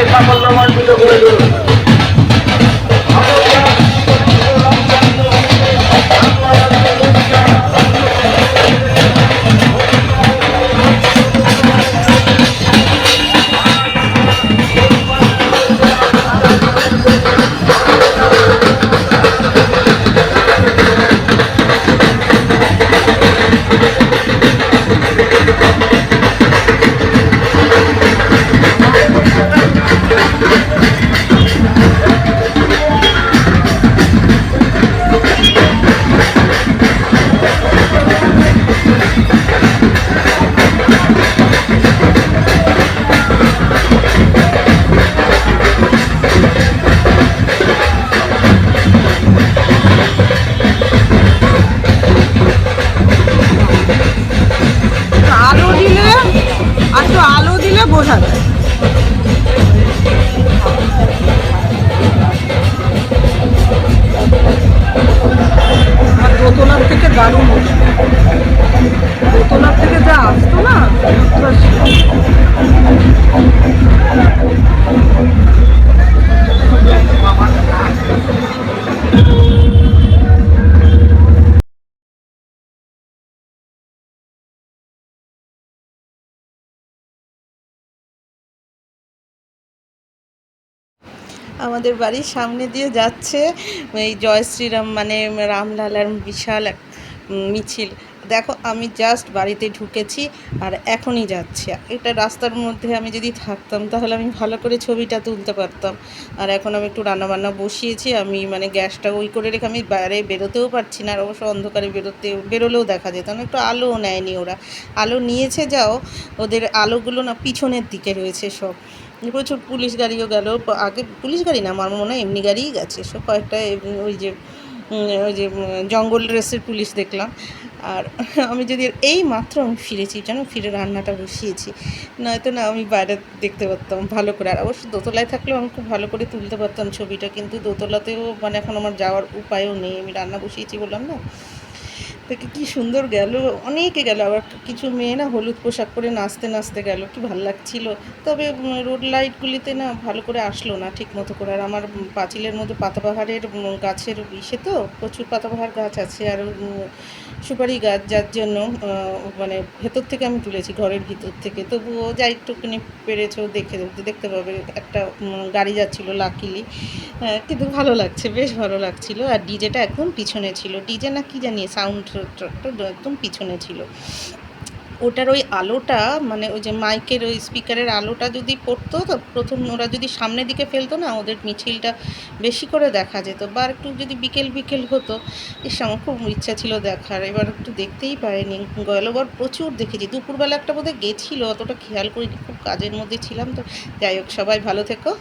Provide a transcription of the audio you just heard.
মিছিলকে আলো দিলে বোঝা যায় আর দোতলার থেকে দারুণ দোতলার থেকে যা আসতো না আমাদের বাড়ির সামনে দিয়ে যাচ্ছে, এই জয় শ্রীরাম মানে রামলালার বিশাল এক মিছিল। দেখো, আমি জাস্ট বাড়িতে ঢুকেছি আর এখনই যাচ্ছে। এটা রাস্তার মধ্যে আমি যদি থাকতাম, তাহলে আমি ভালো করে ছবিটা তুলতে পারতাম। আর এখন আমি একটু রান্নাবান্না বসিয়েছি, আমি মানে গ্যাসটা ওই করে রেখে আমি বাইরে বেরোতেও পারছি না, আর অবশ্য অন্ধকারে বেরোতে, বেরোলেও দেখা যেত না। একটু আলোও নেয়নি ওরা। আলো নিয়েছে যাও, ওদের আলোগুলো না পিছনের দিকে রয়েছে সব। প্রচুর পুলিশ গাড়িও গেল। আগে পুলিশ গাড়ি না, আমার মনে হয় এমনি গাড়িই গেছে। সব কয়েকটা ওই যে ওই যে জঙ্গল রেসের পুলিশ দেখলাম। আর আমি যদি এই মাত্র আমি ফিরেছি জানো ফিরে রান্নাটা বসিয়েছি, নয়তো না আমি বাইরে দেখতে পারতাম ভালো করে। আর অবশ্য দোতলায় থাকলেও আমি খুব ভালো করে তুলতে পারতাম ছবিটা, কিন্তু দোতলাতেও মানে এখন আমার যাওয়ার উপায়ও নেই। আমি রান্না বসিয়েছি বললাম না দেখে কি সুন্দর গেল, অনেকে গেল, আবার কিছু মেয়ে না হলুদ পোশাক পরে নাচতে নাচতে গেল, কি ভালো লাগছিল। তবে রোড লাইটগুলিতে না ভালো করে আসলো না ঠিক মতো করে। আর আমার পাঁচিলের মধ্যে পাতাবাহারের গাছের ইসে তো, প্রচুর পাতাবাহার গাছ আছে। আর সুপারি গাছ, যার জন্য মানে ভেতর থেকে আমি তুলেছি, ঘরের ভিতর থেকে। তবুও যা একটুখানি পেরেছ, দেখে, দেখতে পাবে, একটা গাড়ি যাচ্ছিল লাকিলি কিন্তু ভালো লাগছে, বেশ ভালো লাগছিল। আর ডিজেটা একদম পিছনে ছিল। ডিজে না কি জানি সাউন্ড একদম পিছনে ছিল। ওটার ওই আলোটা মানে ওই যে মাইকের ওই স্পিকারের আলোটা যদি পড়তো, তো প্রথম ওরা যদি সামনের দিকে ফেলতো না, ওদের মিছিলটা বেশি করে দেখা যেত। বা একটু যদি বিকেল বিকেল হতো এর আমার খুব ইচ্ছা ছিল দেখার। এবার একটু দেখতেই পারিনি। গেলবার প্রচুর দেখেছি। দুপুরবেলা একটা বোধহয় গেছিল, অতটা খেয়াল করিনি, খুব কাজের মধ্যে ছিলাম তো। যাই হোক, সবাই ভালো থেকো।